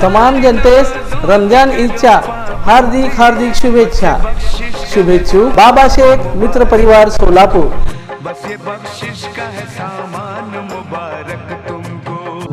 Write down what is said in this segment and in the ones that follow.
तमाम जनतेस रमजान ईदच्या हार्दिक हार्दिक शुभेच्छा. शुभेच्छू. बाबा शेख मित्र परिवार सोलापूर.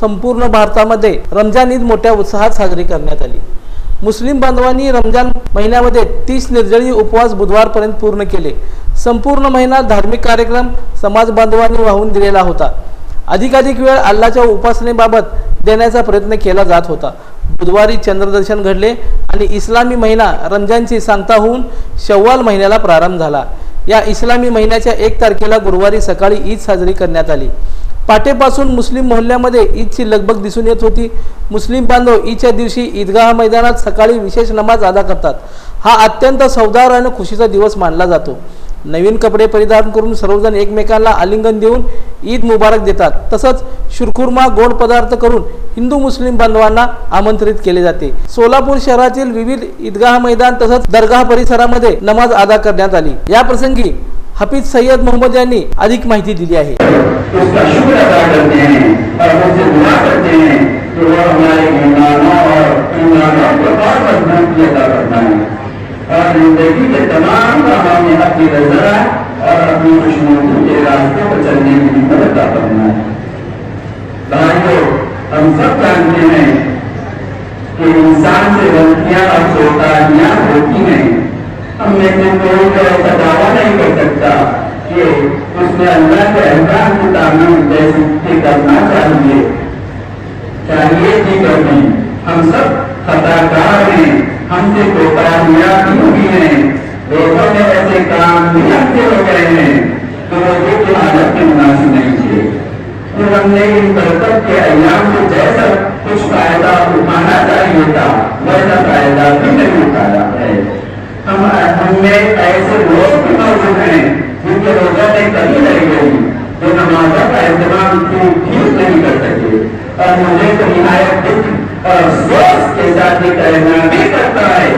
संपूर्ण भारतामध्ये रमजान ईद मोठ्या उत्साहात साजरी करण्यात आली. मुस्लिम बांधवांनी रमजान महिन्यामध्ये तीस निर्जळी उपवास बुधवारपर्यंत पूर्ण केले. संपूर्ण महिना धार्मिक कार्यक्रम समाज बांधवांनी वाहून दिलेला होता. अधिकाधिक वेळ अल्लाच्या उपासनेबाबत देण्याचा प्रयत्न केला जात होता. बुधवारी चंद्रदर्शन घडले आणि इस्लामी महिना रमजानची सांगता होऊन शव्वाल महिन्याला प्रारंभ झाला. या इस्लामी महिन्याच्या एक तारखेला गुरुवारी सकाळी ईद साजरी करण्यात आली. पाटेपासून मुस्लिम मोहल्ल्यामध्ये ईदची लगबग दिसून येत होती. मुस्लिम बांधव ईदच्या दिवशी ईदगाह मैदानात सकाळी विशेष नमाज अदा करतात. हा अत्यंत सौदार आणि खुशीचा दिवस मानला जातो. नवीन कपडे परिधान करून सर्वजण एकमेकांना आलिंगन देऊन ईद मुबारक देतात. तसंच शुरखुर्मा गोड पदार्थ करून हिंदू मुस्लिम बांधवांना आमंत्रित केले जाते. सोलापूर शहरातील विविध ईदगाह मैदान तसंच दर्गा परिसरामध्ये नमाज अदा करण्यात आली. या प्रसंगी हफीज सय्यद मोहम्मद अधिक माहिती हैं और दुआ करते हैं है। और ज़िंदगी के तमाम और अपनी चलने की मदद करना है। हम सब जानते हैं कि इंसान से गलतियाँ और चौतारियाँ होती हैं हम में से कोई तो ऐसा दावा नहीं कर सकता कि उसने अल्लाह के अहकाम की तामील जैसे करना चाहिए। चाहिए भी करनी हम सब खताकार हैं। हमसे कोताहियाँ भी हुई हैं? लोगों ने ऐसे काम भी हमसे हो गए हैं। तो जो कि हालत के मुनासिब नहीं थे। फिर हमने इन बरकत के अयाम से जैसा कुछ फ़ायदा उठाना चाहिए था वैसा फ़ायदा भी नहीं उठाया है। हम हमें ऐसे लोग भी मौजूद हैं जिनके रोजा में कमी रह गई। जो नमाजा का एहतमाम ठीक नहीं कर सके। और मुझे तो निहायत दुख और अफसोस के साथ ये कहना भी करता है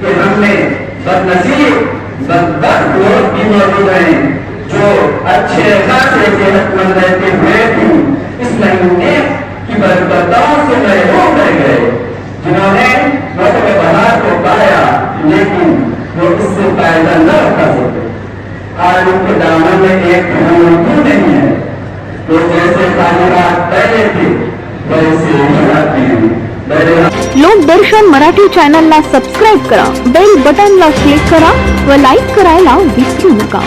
कि हमने बदनसीब बदबख्त लोग भी मौजूद हैं, जो अच्छे खासे सेहतमंद रहते हुए भी इस महीने आज उनके दामन में एक फूल भी नहीं है तो जैसे खाली पहले थे वैसे ही आते हैं. मेरे लोकदर्शन मराठी चॅनलला सबस्क्राईब करा. बेल बटनला क्लिक करा व लाईक करायला विसरू नका.